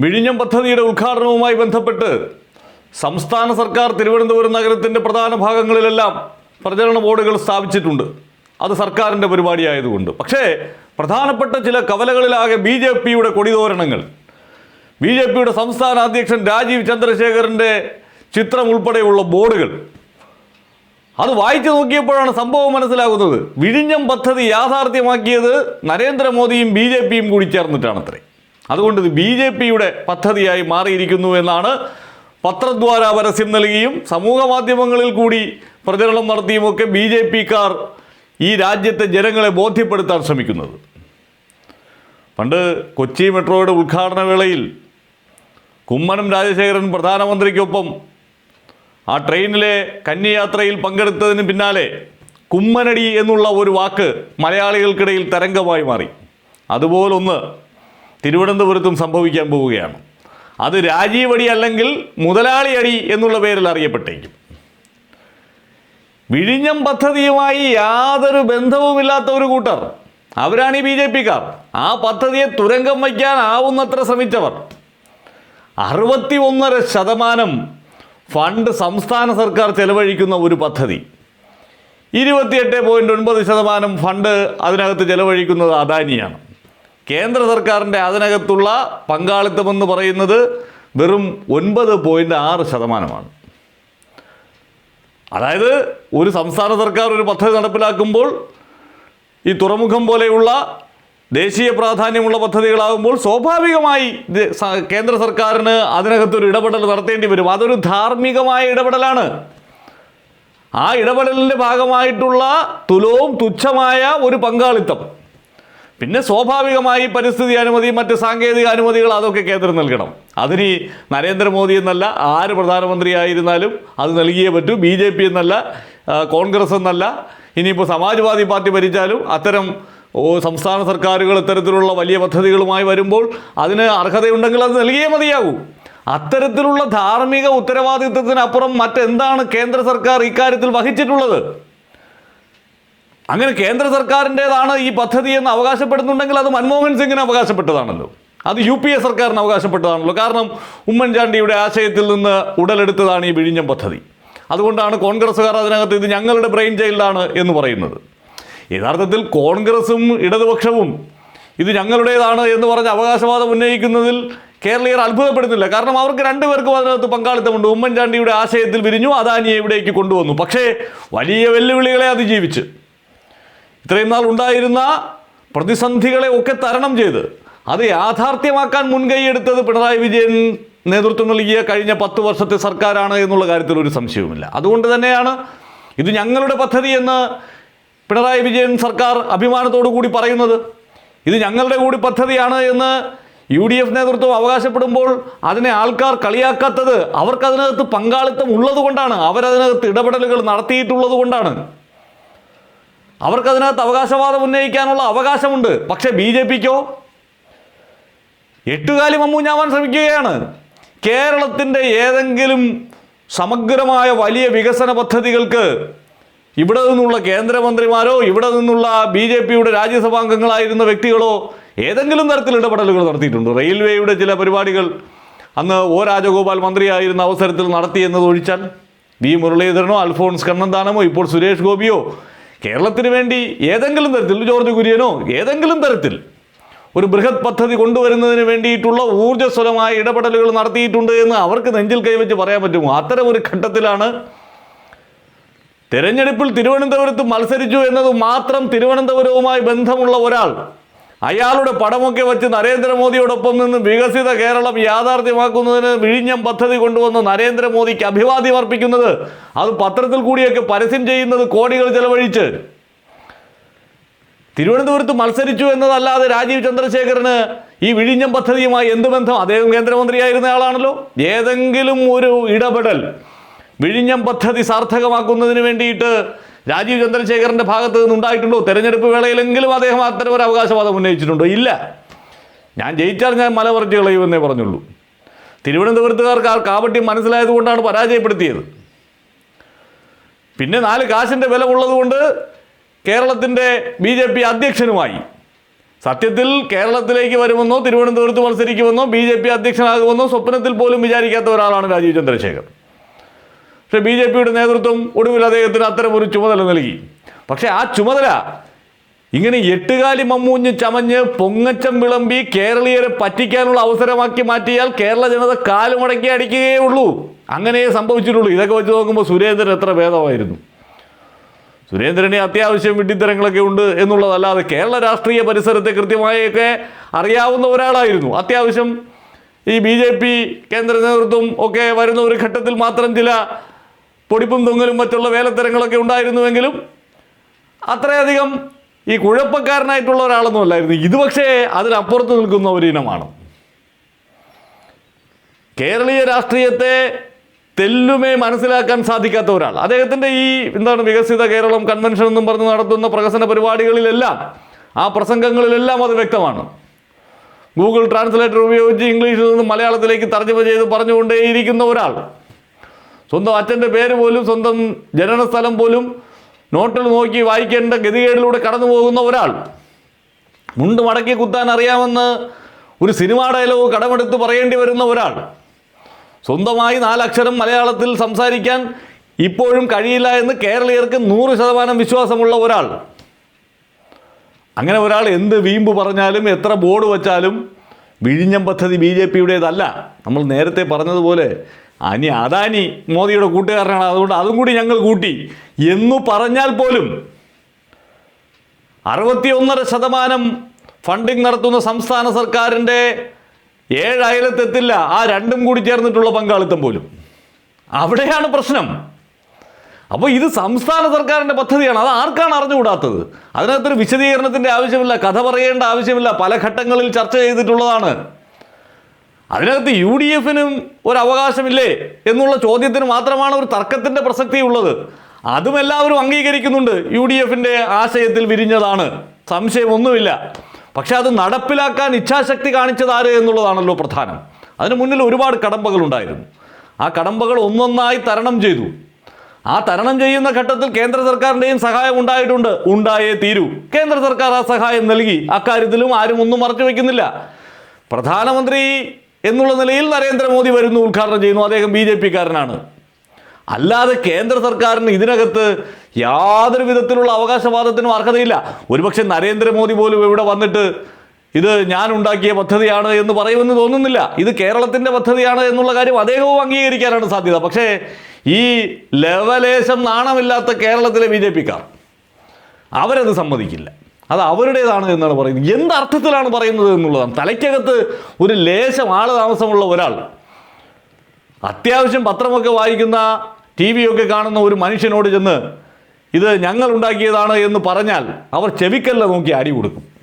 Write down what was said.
വിഴിഞ്ഞം പദ്ധതിയുടെ ഉദ്ഘാടനവുമായി ബന്ധപ്പെട്ട് സംസ്ഥാന സർക്കാർ തിരുവനന്തപുരം നഗരത്തിന്റെ പ്രധാന ഭാഗങ്ങളിലെല്ലാം പ്രചരണ ബോർഡുകൾ സ്ഥാപിച്ചിട്ടുണ്ട്. അത് സർക്കാരിന്റെ പരിപാടിയായതുകൊണ്ട്. പക്ഷേ പ്രധാനപ്പെട്ട ചില കവലകളിലാകെ ബി ജെ പിയുടെ കൊടിതോരണങ്ങൾ. ബി ജെ പിയുടെ സംസ്ഥാന അധ്യക്ഷൻ രാജീവ് ചന്ദ്രശേഖറിന്റെ ചിത്രം ഉൾപ്പെടെയുള്ള ബോർഡുകൾ. അത് വായിച്ചു നോക്കിയപ്പോഴാണ് സംഭവം മനസ്സിലാകുന്നത്. വിഴിഞ്ഞം പദ്ധതി യാഥാർത്ഥ്യമാക്കിയത് നരേന്ദ്രമോദിയും ബി ജെ പിയും കൂടി ചേർന്നിട്ടാണത്രേ. അതുകൊണ്ട് ഇത് ബി ജെ പിയുടെ പദ്ധതിയായി മാറിയിരിക്കുന്നു എന്നാണ് പത്രദ്വാര പരസ്യം നൽകിയും സമൂഹ മാധ്യമങ്ങളിൽ കൂടി പ്രചരണം നടത്തിയുമൊക്കെ ബി ജെ പിക്കാർ ഈ രാജ്യത്തെ ജനങ്ങളെ ബോധ്യപ്പെടുത്താൻ ശ്രമിക്കുന്നത്. പണ്ട് കൊച്ചി മെട്രോയുടെ ഉദ്ഘാടന വേളയിൽ കുമ്മനം രാജശേഖരൻ പ്രധാനമന്ത്രിക്കൊപ്പം ആ ട്രെയിനിലെ കന്യയാത്രയിൽ പങ്കെടുത്തതിന് പിന്നാലെ കുമ്മനടി എന്നുള്ള ഒരു വാക്ക് മലയാളികൾക്കിടയിൽ തരംഗമായി മാറി. അതുപോലൊന്ന് തിരുവനന്തപുരത്തും സംഭവിക്കാൻ പോവുകയാണ്. അത് രാജീവടി അല്ലെങ്കിൽ മുതലാളി അടി എന്നുള്ള പേരിൽ അറിയപ്പെട്ടേക്കും. വിഴിഞ്ഞം പദ്ധതിയുമായി യാതൊരു ബന്ധവുമില്ലാത്ത ഒരു കൂട്ടർ. അവരാണ് ഈ ബി ജെ പിക്കാർ. ആ പദ്ധതിയെ തുരങ്കം വയ്ക്കാൻ ആവുന്നത്ര ശ്രമിച്ചവർ. അറുപത്തി ഒന്നര ശതമാനം ഫണ്ട് സംസ്ഥാന സർക്കാർ ചെലവഴിക്കുന്ന ഒരു പദ്ധതി. ഇരുപത്തിയെട്ട് പോയിന്റ് ഒൻപത് ശതമാനം ഫണ്ട് അതിനകത്ത് ചെലവഴിക്കുന്നത് അദാനിയാണ്. കേന്ദ്ര സർക്കാരിന്റെ അതിനകത്തുള്ള പങ്കാളിത്തമെന്ന് പറയുന്നത് വെറും ഒൻപത് പോയിന്റ് ആറ് ശതമാനമാണ്. അതായത് ഒരു സംസ്ഥാന സർക്കാർ ഒരു പദ്ധതി നടപ്പിലാക്കുമ്പോൾ ഈ തുറമുഖം പോലെയുള്ള ദേശീയ പ്രാധാന്യമുള്ള പദ്ധതികളാകുമ്പോൾ സ്വാഭാവികമായി കേന്ദ്ര സർക്കാരിന് അതിനകത്തൊരു ഇടപെടൽ നടത്തേണ്ടി വരും. അതൊരു ധാർമ്മികമായ ഇടപെടലാണ്. ആ ഇടപെടലിന്റെ ഭാഗമായിട്ടുള്ള തുലവും തുച്ഛമായ ഒരു പങ്കാളിത്തം. പിന്നെ സ്വാഭാവികമായി പരിസ്ഥിതി അനുമതി മറ്റ് സാങ്കേതിക അനുമതികൾ അതൊക്കെ കേന്ദ്രം നൽകണം. അതിന് നരേന്ദ്രമോദി എന്നല്ല ആര് പ്രധാനമന്ത്രിയായിരുന്നാലും അത് നൽകിയേ പറ്റൂ. ബി ജെ പി എന്നല്ല കോൺഗ്രസ് എന്നല്ല. ഇനിയിപ്പോൾ സമാജ്വാദി പാർട്ടി ഭരിച്ചാലും അത്തരം സംസ്ഥാന സർക്കാരുകൾ ഇത്തരത്തിലുള്ള വലിയ പദ്ധതികളുമായി വരുമ്പോൾ അതിന് അർഹതയുണ്ടെങ്കിൽ അത് നൽകിയേ മതിയാകൂ. അത്തരത്തിലുള്ള ധാർമ്മിക ഉത്തരവാദിത്വത്തിനപ്പുറം മറ്റെന്താണ് കേന്ദ്ര സർക്കാർ ഇക്കാര്യത്തിൽ വഹിച്ചിട്ടുള്ളത്? അങ്ങനെ കേന്ദ്ര സർക്കാരിന്റെതാണ് ഈ പദ്ധതി എന്ന് അവകാശപ്പെടുന്നുണ്ടെങ്കിൽ അത് മൻമോഹൻ സിംഗിന് അവകാശപ്പെട്ടതാണല്ലോ. അത് യു പി എ സർക്കാരിന് അവകാശപ്പെട്ടതാണല്ലോ. കാരണം ഉമ്മൻചാണ്ടിയുടെ ആശയത്തിൽ നിന്ന് ഉടലെടുത്തതാണ് ഈ വിഴിഞ്ഞം പദ്ധതി. അതുകൊണ്ടാണ് കോൺഗ്രസ്സുകാർ അതിനകത്ത് ഇത് ഞങ്ങളുടെ ബ്രെയിൻ ചൈൽഡാണ് എന്ന് പറയുന്നത്. യഥാർത്ഥത്തിൽ കോൺഗ്രസും ഇടതുപക്ഷവും ഇത് ഞങ്ങളുടേതാണ് എന്ന് പറഞ്ഞ് അവകാശവാദം ഉന്നയിക്കുന്നതിൽ കേരളീയർ അത്ഭുതപ്പെടുന്നില്ല. കാരണം അവർക്ക് രണ്ടുപേർക്കും അതിനകത്ത് പങ്കാളിത്തമുണ്ട്. ഉമ്മൻചാണ്ടിയുടെ ആശയത്തിൽ വിരിഞ്ഞു അദാനിയെ ഇവിടേക്ക് കൊണ്ടുവന്നു. പക്ഷേ വലിയ വെല്ലുവിളികളെ അതിജീവിച്ച്. ഇത്രയും നാൾ ഉണ്ടായിരുന്ന പ്രതിസന്ധികളെ ഒക്കെ തരണം ചെയ്ത് അത് യാഥാർത്ഥ്യമാക്കാൻ മുൻകൈയെടുത്തത് പിണറായി വിജയൻ നേതൃത്വം നൽകിയ കഴിഞ്ഞ പത്ത് വർഷത്തെ സർക്കാരാണ് എന്നുള്ള കാര്യത്തിൽ ഒരു സംശയവുമില്ല. അതുകൊണ്ട് തന്നെയാണ് ഇത് ഞങ്ങളുടെ പദ്ധതി എന്ന് പിണറായി വിജയൻ സർക്കാർ അഭിമാനത്തോടു കൂടി പറയുന്നത്. ഇത് ഞങ്ങളുടെ കൂടി പദ്ധതിയാണ് എന്ന് യു ഡി എഫ് നേതൃത്വം അവകാശപ്പെടുമ്പോൾ അതിനെ ആൾക്കാർ കളിയാക്കാത്തത് അവർക്കതിനകത്ത് പങ്കാളിത്തം ഉള്ളതുകൊണ്ടാണ്. അവരതിനകത്ത് ഇടപെടലുകൾ നടത്തിയിട്ടുള്ളത് കൊണ്ടാണ് അവർക്കതിനകത്ത് അവകാശവാദം ഉന്നയിക്കാനുള്ള അവകാശമുണ്ട്. പക്ഷേ ബി ജെ പിക്കോ? എട്ടുകാലി മമ്മൂഞ്ഞാവാൻ ശ്രമിക്കുകയാണ്. കേരളത്തിന്റെ ഏതെങ്കിലും സമഗ്രമായ വലിയ വികസന പദ്ധതികൾക്ക് ഇവിടെ നിന്നുള്ള കേന്ദ്രമന്ത്രിമാരോ ഇവിടെ നിന്നുള്ള ബി ജെ പിയുടെ രാജ്യസഭാംഗങ്ങളായിരുന്ന വ്യക്തികളോ ഏതെങ്കിലും തരത്തിൽ ഇടപെടലുകൾ നടത്തിയിട്ടുണ്ട്. റെയിൽവേയുടെ ചില പരിപാടികൾ അന്ന് ഒ രാജഗോപാൽ മന്ത്രിയായിരുന്ന അവസരത്തിൽ നടത്തി ഒഴിച്ചാൽ വി മുരളീധരനോ അൽഫോൺസ് കണ്ണന്താനമോ ഇപ്പോൾ സുരേഷ് ഗോപിയോ കേരളത്തിന് വേണ്ടി ഏതെങ്കിലും തരത്തിൽ ജോർജ് കുര്യനോ ഏതെങ്കിലും തരത്തിൽ ഒരു ബൃഹത് പദ്ധതി കൊണ്ടുവരുന്നതിന് വേണ്ടിയിട്ടുള്ള ഊർജസ്വലമായ ഇടപെടലുകൾ നടത്തിയിട്ടുണ്ട് എന്ന് അവർക്ക് നെഞ്ചിൽ കൈവച്ച് പറയാൻ പറ്റുമോ? അത്തരം ഒരു ഘട്ടത്തിലാണ് തെരഞ്ഞെടുപ്പിൽ തിരുവനന്തപുരത്ത് മത്സരിച്ചു എന്നത് മാത്രം തിരുവനന്തപുരവുമായി ബന്ധമുള്ള ഒരാൾ അയാളുടെ പടമൊക്കെ വെച്ച് നരേന്ദ്രമോദിയോടൊപ്പം നിന്ന് വികസിത കേരളം യാഥാർത്ഥ്യമാക്കുന്നതിന് വിഴിഞ്ഞം പദ്ധതി കൊണ്ടുവന്ന് നരേന്ദ്രമോദിക്ക് അഭിവാദ്യം അർപ്പിക്കുന്നത്. അത് പത്രത്തിൽ കൂടിയൊക്കെ പരസ്യം ചെയ്യുന്നത് കോടികൾ ചെലവഴിച്ച്. തിരുവനന്തപുരത്ത് മത്സരിച്ചു എന്നതല്ലാതെ രാജീവ് ചന്ദ്രശേഖരന് ഈ വിഴിഞ്ഞം പദ്ധതിയുമായി എന്ത് ബന്ധം? അദ്ദേഹം കേന്ദ്രമന്ത്രിയായിരുന്ന ആളാണല്ലോ. ഏതെങ്കിലും ഒരു ഇടപെടൽ വിഴിഞ്ഞം പദ്ധതി സാർത്ഥകമാക്കുന്നതിന് വേണ്ടിയിട്ട് രാജീവ് ചന്ദ്രശേഖരന്റെ ഭാഗത്ത് നിന്നുണ്ടായിട്ടുണ്ടോ തെരഞ്ഞെടുപ്പ് വേളയിലെങ്കിലും അദ്ദേഹം അത്തരം ഒരു അവകാശവാദം ഉന്നയിച്ചിട്ടുണ്ടോ. ഇല്ല. ഞാൻ ജയിച്ചാൽ ഞാൻ മല പറിച്ച് കളയുമെന്നേ പറഞ്ഞുള്ളൂ. തിരുവനന്തപുരത്തുകാർക്ക് ആ കാപട്യം മനസ്സിലായതുകൊണ്ടാണ് പരാജയപ്പെടുത്തിയത്. പിന്നെ നാല് കാശിന്റെ വില ഉള്ളതുകൊണ്ട് കേരളത്തിന്റെ ബി ജെ പി അധ്യക്ഷനുമായി. സത്യത്തിൽ കേരളത്തിലേക്ക് വരുമെന്നോ തിരുവനന്തപുരത്ത് മത്സരിക്കുമെന്നോ ബി ജെ പി അധ്യക്ഷനാകുമെന്നോ സ്വപ്നത്തിൽ പോലും വിചാരിക്കാത്ത ഒരാളാണ് രാജീവ് ചന്ദ്രശേഖർ പക്ഷേ ബി ജെ പിയുടെ നേതൃത്വം ഒടുവിൽ അദ്ദേഹത്തിന് അത്തരം ഒരു ചുമതല നൽകി. പക്ഷേ ആ ചുമതല ഇങ്ങനെ എട്ടുകാലി മമ്മൂഞ്ഞ് ചമഞ്ഞ് പൊങ്ങച്ചം വിളമ്പി കേരളീയരെ പറ്റിക്കാനുള്ള അവസരമാക്കി മാറ്റിയാൽ കേരള ജനത കാലുമടക്കി അടിക്കുകയേ ഉള്ളൂ. അങ്ങനെയേ സംഭവിച്ചിട്ടുള്ളൂ. ഇതൊക്കെ വെച്ച് നോക്കുമ്പോൾ സുരേന്ദ്രൻ എത്ര ഭേദമായിരുന്നു. സുരേന്ദ്രന് അത്യാവശ്യം വിഡ്ഢിത്തരങ്ങളൊക്കെ ഉണ്ട് എന്നുള്ളതല്ലാതെ കേരള രാഷ്ട്രീയ പരിസരത്തെ കൃത്യമായൊക്കെ അറിയാവുന്ന ഒരാളായിരുന്നു. അത്യാവശ്യം ഈ ബി ജെ പി കേന്ദ്ര നേതൃത്വം ഒക്കെ വരുന്ന ഒരു ഘട്ടത്തിൽ മാത്രം ചില പൊടിപ്പും തൊങ്ങലും മറ്റുള്ള വേലത്തരങ്ങളൊക്കെ ഉണ്ടായിരുന്നുവെങ്കിലും അത്രയധികം ഈ കുഴപ്പക്കാരനായിട്ടുള്ള ഒരാളൊന്നും അല്ലായിരുന്നു. ഇത് പക്ഷേ അതിനപ്പുറത്ത് നിൽക്കുന്ന ഒരു ഇനമാണ്. കേരളീയ രാഷ്ട്രീയത്തെ തെല്ലുമേ മനസ്സിലാക്കാൻ സാധിക്കാത്ത ഒരാൾ. അദ്ദേഹത്തിന്റെ ഈ എന്താണ് വികസിത കേരളം കൺവെൻഷൻ എന്നും പറഞ്ഞ് നടത്തുന്ന പ്രകസന പരിപാടികളിലെല്ലാം ആ പ്രസംഗങ്ങളിലെല്ലാം അത് വ്യക്തമാണ്. ഗൂഗിൾ ട്രാൻസ്ലേറ്റർ ഉപയോഗിച്ച് ഇംഗ്ലീഷിൽ നിന്ന് മലയാളത്തിലേക്ക് തർജമ ചെയ്ത് പറഞ്ഞുകൊണ്ടേയിരിക്കുന്ന ഒരാൾ. സ്വന്തം അച്ഛന്റെ പേര് പോലും സ്വന്തം ജനനസ്ഥലം പോലും നോട്ടിൽ നോക്കി വായിക്കേണ്ട ഗതികേടിലൂടെ കടന്നു പോകുന്ന ഒരാൾ. മുണ്ട് മടക്കി കുത്താൻ അറിയാമെന്ന് ഒരു സിനിമാ ഡയലോഗ് കടമെടുത്ത് പറയേണ്ടി വരുന്ന ഒരാൾ. സ്വന്തമായി നാലക്ഷരം മലയാളത്തിൽ സംസാരിക്കാൻ ഇപ്പോഴും കഴിയില്ല എന്ന് കേരളീയർക്ക് നൂറ് ശതമാനം വിശ്വാസമുള്ള ഒരാൾ. അങ്ങനെ ഒരാൾ എന്ത് വീമ്പ് പറഞ്ഞാലും എത്ര ബോർഡ് വച്ചാലും വിഴിഞ്ഞം പദ്ധതി ബി ജെ പിയുടേതല്ല. നമ്മൾ നേരത്തെ പറഞ്ഞതുപോലെ അനി അദാനി മോദിയുടെ കൂട്ടുകാരനാണ്. അതുകൊണ്ട് അതും കൂടി ഞങ്ങൾ കൂട്ടി. എന്നു പറഞ്ഞാൽ പോലും അറുപത്തി ഒന്നര ശതമാനം ഫണ്ടിങ് നടത്തുന്ന സംസ്ഥാന സർക്കാരിന്റെ ഏഴയലത്തെത്തില്ല ആ രണ്ടും കൂടി ചേർന്നിട്ടുള്ള പങ്കാളിത്തം പോലും. അവിടെയാണ് പ്രശ്നം. അപ്പോൾ ഇത് സംസ്ഥാന സർക്കാരിന്റെ പദ്ധതിയാണ്. അത് ആർക്കാണ് അറിഞ്ഞുകൂടാത്തത്? അതിനകത്തൊരു വിശദീകരണത്തിന്റെ ആവശ്യമില്ല കഥ പറയേണ്ട ആവശ്യമില്ല. പല ഘട്ടങ്ങളിൽ ചർച്ച ചെയ്തിട്ടുള്ളതാണ്. അതിനകത്ത് യു ഡി എഫിനും ഒരു അവകാശമില്ലേ എന്നുള്ള ചോദ്യത്തിന് മാത്രമാണ് ഒരു തർക്കത്തിന്റെ പ്രസക്തി ഉള്ളത്. അതും എല്ലാവരും അംഗീകരിക്കുന്നുണ്ട്. യു ഡി എഫിന്റെ ആശയത്തിൽ വിരിഞ്ഞതാണ്. സംശയമൊന്നുമില്ല പക്ഷെ അത് നടപ്പിലാക്കാൻ ഇച്ഛാശക്തി കാണിച്ചത് ആര് എന്നുള്ളതാണല്ലോ പ്രധാനം. അതിന് മുന്നിൽ ഒരുപാട് കടമ്പകളുണ്ടായിരുന്നു ആ കടമ്പകൾ ഒന്നൊന്നായി തരണം ചെയ്തു. ആ തരണം ചെയ്യുന്ന ഘട്ടത്തിൽ കേന്ദ്ര സർക്കാരിന്റെയും സഹായം ഉണ്ടായിട്ടുണ്ട്. ഉണ്ടായേ തീരൂ. കേന്ദ്ര സർക്കാർ ആ സഹായം നൽകി. അക്കാര്യത്തിലും ആരും ഒന്നും മറച്ചു വയ്ക്കുന്നില്ല പ്രധാനമന്ത്രി എന്നുള്ള നിലയിൽ നരേന്ദ്രമോദി വരുന്നു ഉദ്ഘാടനം ചെയ്യുന്നു. അദ്ദേഹം ബി ജെ പിക്കാരനാണ്. അല്ലാതെ കേന്ദ്ര സർക്കാരിന് ഇതിനകത്ത് യാതൊരു വിധത്തിലുള്ള അവകാശവാദത്തിനും അർഹതയില്ല. ഒരുപക്ഷെ നരേന്ദ്രമോദി പോലും ഇവിടെ വന്നിട്ട് ഇത് ഞാൻ ഉണ്ടാക്കിയ പദ്ധതിയാണ് എന്ന് പറയുമെന്ന് തോന്നുന്നില്ല. ഇത് കേരളത്തിന്റെ പദ്ധതിയാണ് എന്നുള്ള കാര്യം അദ്ദേഹവും അംഗീകരിക്കാനാണ് സാധ്യത. പക്ഷേ ഈ ലവലേശം നാണമില്ലാത്ത കേരളത്തിലെ ബി ജെ പിക്കാർ അവരത് സമ്മതിക്കില്ല. അത് അവരുടേതാണ് എന്നാണ് പറയുന്നത്. എന്ത് അർത്ഥത്തിലാണ് പറയുന്നത് എന്നുള്ളതാണ്. തലയ്ക്കകത്ത് ഒരു ലേശം ആൾ താമസമുള്ള ഒരാൾ. അത്യാവശ്യം പത്രമൊക്കെ വായിക്കുന്ന ടി വിയൊക്കെ കാണുന്ന ഒരു മനുഷ്യനോട് ചെന്ന് ഇത് ഞങ്ങൾ ഉണ്ടാക്കിയതാണ് എന്ന് പറഞ്ഞാൽ അവർ ചെവിക്കല്ല നോക്കി അടി കൊടുക്കും.